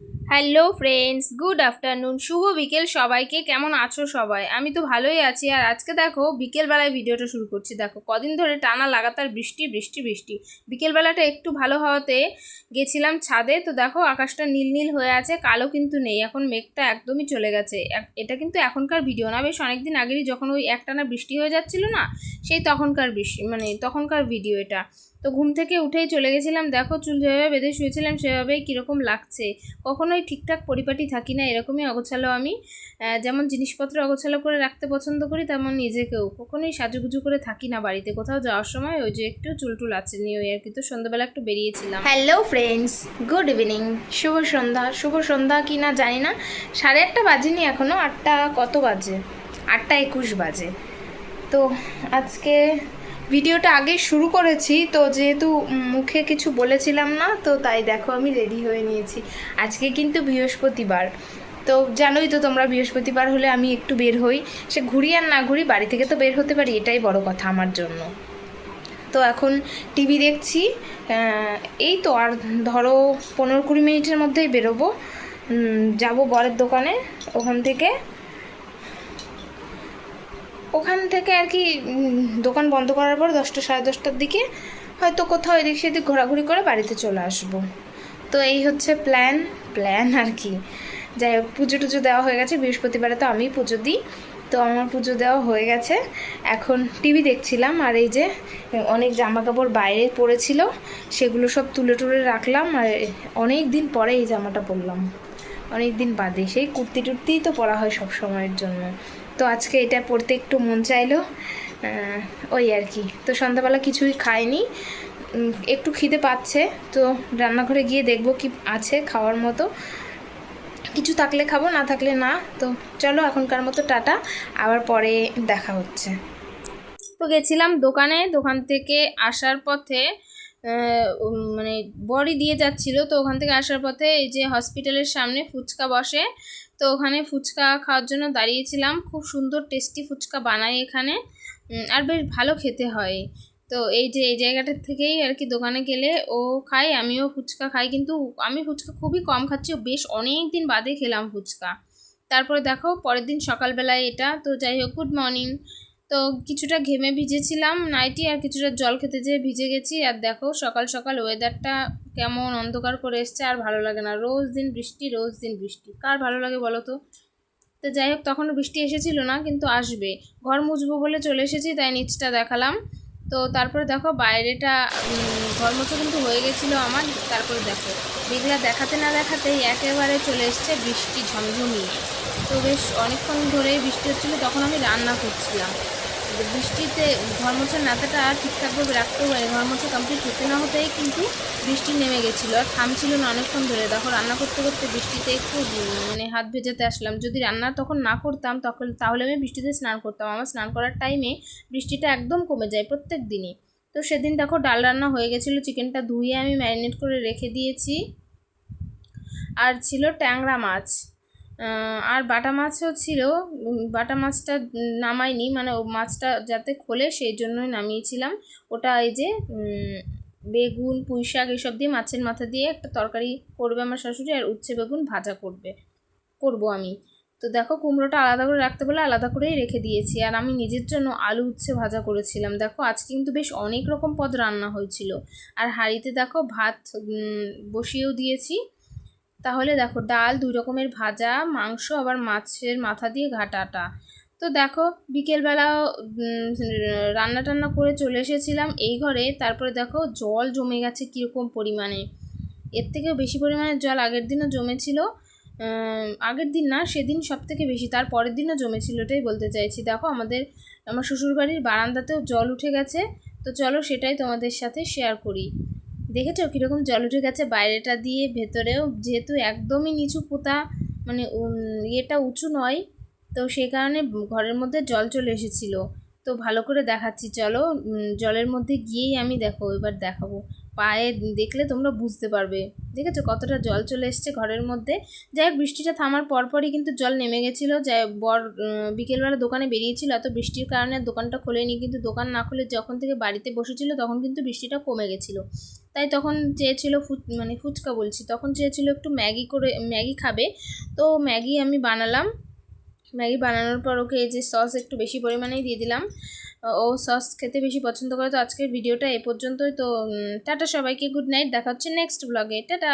Hello friends good afternoon শুভ বিকেল সবাইকে। কেমন আছো সবাই? আমি তো ভালোই আছি। আর আজকে দেখো, বিকেলবেলায় ভিডিওটা শুরু করছি। দেখো, কদিন ধরে টানা লাগাতার বৃষ্টি বৃষ্টি বৃষ্টি। বিকেলবেলাটা একটু ভালো হওয়াতে গেছিলাম ছাদে। তো দেখো, আকাশটা নীল নীল হয়ে আছে, কালো কিন্তু নেই। এখন মেঘটা একদমই চলে গেছে। এটা কিন্তু এখনকার ভিডিও না। বেশ অনেকদিন আগেরই যখন ওই একটানা বৃষ্টি হয়ে যাচ্ছিল না, সেই তখনকার বৃষ্টি মানে তখনকার ভিডিও এটা। তো ঘুম থেকে উঠেই চলে গেছিলাম। দেখো, চুল যেভাবে বেঁধে শুয়েছিলাম, সেভাবেই কীরকম লাগছে। কখনোই ঠিকঠাক পরিপাটি থাকি না, এরকমই অগোছালো আমি। যেমন জিনিসপত্র অগোছালো করে রাখতে পছন্দ করি, তেমন নিজেকেও। কখনোই সাজুগুজু করে থাকি না বাড়িতে। কোথাও যাওয়ার সময় ওই যে একটু চুল টুল আছে নিউ ওই আর কি। তো সন্ধ্যাবেলা একটু বেরিয়েছিলাম। হ্যালো ফ্রেন্ডস গুড ইভিনিং শুভ সন্ধ্যা। শুভ সন্ধ্যা কি না জানি না। সাড়ে আটটা বাজেনি এখনও আটটা কত বাজে? আটটা একুশ বাজে। তো আজকে ভিডিওটা আগে শুরু করেছি, তো যেহেতু মুখে কিছু বলেছিলাম না, তো তাই দেখো আমি রেডি হয়ে নিয়েছি। আজকে কিন্তু বৃহস্পতিবার। তো জানোই তো তোমরা বৃহস্পতিবার হলে আমি একটু বের হই। সে ঘুরি আর না ঘুরি, বাড়ি থেকে তো বের হতে পারি, এটাই বড় কথা আমার জন্য। তো এখন টিভি দেখছি এই তো আর ধরো পনেরো কুড়ি মিনিটের মধ্যেই বেরোবো। যাব বরের দোকানে, ওখান থেকে। ওখান থেকে আর কি দোকান বন্ধ করার পর দশটা সাড়ে দশটার দিকে হয়তো কোথাও এদিক সেদিক ঘোরাঘুরি করে বাড়িতে চলে আসব। তো এই হচ্ছে প্ল্যান প্ল্যান আর কি। যাই হোক, পুজো টুজো দেওয়া হয়ে গেছে। বৃহস্পতিবারে তো আমি পুজো দিই। তো আমার পুজো দেওয়া হয়ে গেছে। এখন টিভি দেখছিলাম আর এই যে অনেক জামা কাপড় বাইরে পড়েছিল, সেগুলো সব তুলে টুলে রাখলাম আর অনেক দিন পরে এই জামাটা পরলাম। অনেক দিন বাদে। সেই কুর্তি টুর্তিই তো পরা হয় সব সময়ের জন্য। তো আজকে এটা পড়তে একটু মন চাইলো ওই আর কি। তো সন্ধ্যাবেলা কিছুই খাইনি একটু খিদে পাচ্ছে, তো রান্নাঘরে গিয়ে দেখব কি আছে খাওয়ার মতো। কিছু থাকলে খাব, না থাকলে না, তো চলো এখনকার মতো টাটা, আবার পরে দেখা হচ্ছে। তো গেছিলাম দোকানে, দোকান থেকে আসার পথে মানে বড়ি দিয়ে যাচ্ছিল, তো ওখান থেকে আসার পথে এই যে হসপিটালের সামনে ফুচকা বসে তো ওখানে ফুচকা খাওয়ার জন্য দাঁড়িয়েছিলাম। খুব সুন্দর টেস্টি ফুচকা বানায় এখানে। আর বেশ ভালো খেতে হয়। তো এই যে, এই জায়গাটার থেকেই আর কি দোকানে গেলে ও খায়, আমিও ফুচকা খাই। কিন্তু আমি ফুচকা খুবই কম খাচ্ছি। ও বেশ অনেক দিন বাদে খেলাম ফুচকা। তারপরে দেখো, পরের দিন সকালবেলায় এটা। তো যাই হোক গুড মর্নিং তো কিছুটা ঘেমে ভিজেছিলাম নাইটি আর কিছুটা জল খেতে যেয়ে ভিজে গেছি। আর দেখো সকাল সকাল ওয়েদারটা কেমন অন্ধকার করে এসছে আর ভালো লাগে না। রোজ দিন বৃষ্টি, রোজ দিন বৃষ্টি। কার ভালো লাগে বলো তো? তো যাই হোক তখন বৃষ্টি এসেছিল না, কিন্তু আসবে। ঘর মুছবো বলে চলে এসেছি, তাই নিচটা দেখালাম। তো তারপরে দেখো বাইরেটা ঘর মোছা কিন্তু হয়ে গেছিল আমার। তারপরে দেখো, মেঘলা দেখাতে না দেখাতেই একেবারে চলে এসছে বৃষ্টি ঝমঝমিয়ে। তো বেশ অনেকক্ষণ ধরে বৃষ্টি হচ্ছিল, তখন আমি রান্না করছিলাম। বৃষ্টিতে ঘর মোছার নাতাটা ঠিকঠাকভাবে রাখতেও পারি ঘর মোছা কমপ্লিট হতে না হতেই কিন্তু বৃষ্টি নেমে গেছিল আর থামছিল না অনেকক্ষণ ধরে। দেখো, রান্না করতে করতে বৃষ্টিতে একটু মানে হাত ভেজাতে আসলাম। যদি রান্না তখন না করতাম, তখন, তাহলে আমি বৃষ্টিতে স্নান করতাম। আমার স্নান করার টাইমে বৃষ্টিটা একদম কমে যায় প্রত্যেক দিনই। তো সেদিন দেখো, ডাল রান্না হয়ে গেছিল, চিকেনটা ধুয়ে আমি ম্যারিনেট করে রেখে দিয়েছি। আর ছিল ট্যাংরা মাছ। আর বাটা মাছও ছিল বাটা মাছটা নামাইনি মানে মাছটা যাতে খোলে সেই জন্যই নামিয়েছিলাম। ওটা এই যে বেগুন, পুঁই শাক এসব দিয়ে মাছের মাথা দিয়ে একটা তরকারি করবে আমার শাশুড়ি, আর উচ্ছে বেগুন ভাজা করবে, করব আমি। তো দেখো কুমড়োটা আলাদা করে রাখতে বলে আলাদা করেই রেখে দিয়েছি, আর আমি নিজের জন্য আলু উচ্ছে ভাজা করেছিলাম। দেখো আজকে কিন্তু বেশ অনেক রকম পদ রান্না হয়েছিল। আর হাঁড়িতে দেখো ভাত বসিয়েও দিয়েছি। তাহলে দেখো ডাল দুই রকমের ভাজা, মাংস, আবার মাছের মাথা দিয়ে ঘাটাটা। তো দেখো, বিকেলবেলা রান্না টান্না করে চলে এসেছিলাম এই ঘরে। তারপরে দেখো, জল জমে গেছে কীরকম পরিমাণে। এর থেকেও বেশি পরিমাণে জল আগের দিনও জমেছিল। আগের দিন না, সেদিন সব থেকে বেশি। তার পরের দিনও জমেছিল, এটাই বলতে চাইছি। দেখো, আমাদের, আমার শ্বশুরবাড়ির বারান্দাতেও জল উঠে গেছে। তো চলো, সেটাই তোমাদের সাথে শেয়ার করি। দেখেছ কীরকম জল উঠে গেছে বাইরেটা দিয়ে ভেতরেও? যেহেতু একদমই নিচু পোতা মানে ইয়েটা উঁচু নয়, তো সেই কারণে ঘরের মধ্যে জল চলে এসেছিল। তো ভালো করে দেখাচ্ছি, চলো জলের মধ্যে গিয়েই আমি দেখো, এবার দেখাবো। পায়ে দেখলে তোমরা বুঝতে পারবে। দেখেছ? কতটা জল চলে এসছে ঘরের মধ্যে। যাই হোক, বৃষ্টিটা থামার পরপরই কিন্তু জল নেমে গেছিল। যাই বর বিকেলবেলা দোকানে বেরিয়েছিল। এত বৃষ্টির কারণে দোকানটা খোলেনি। কিন্তু দোকান না খুলে যখন থেকে বাড়িতে বসেছিল, তখন কিন্তু বৃষ্টিটা কমে গেছিল। তাই তখন চেয়েছিল ফুচ মানে ফুচকা বলছি। তখন চেয়েছিল একটু ম্যাগি করে, ম্যাগি খাবে। তো ম্যাগি আমি বানালাম। ম্যাগি বানানোর পর ওকে এই যে সস একটু বেশি পরিমাণেই দিয়ে দিলাম। ও সস খেতে বেশি পছন্দ করে। তো আজকের ভিডিওটা এ পর্যন্তই। তো টাটা সবাইকে, গুড নাইট। দেখা হচ্ছে নেক্সট ব্লগে। টাটা!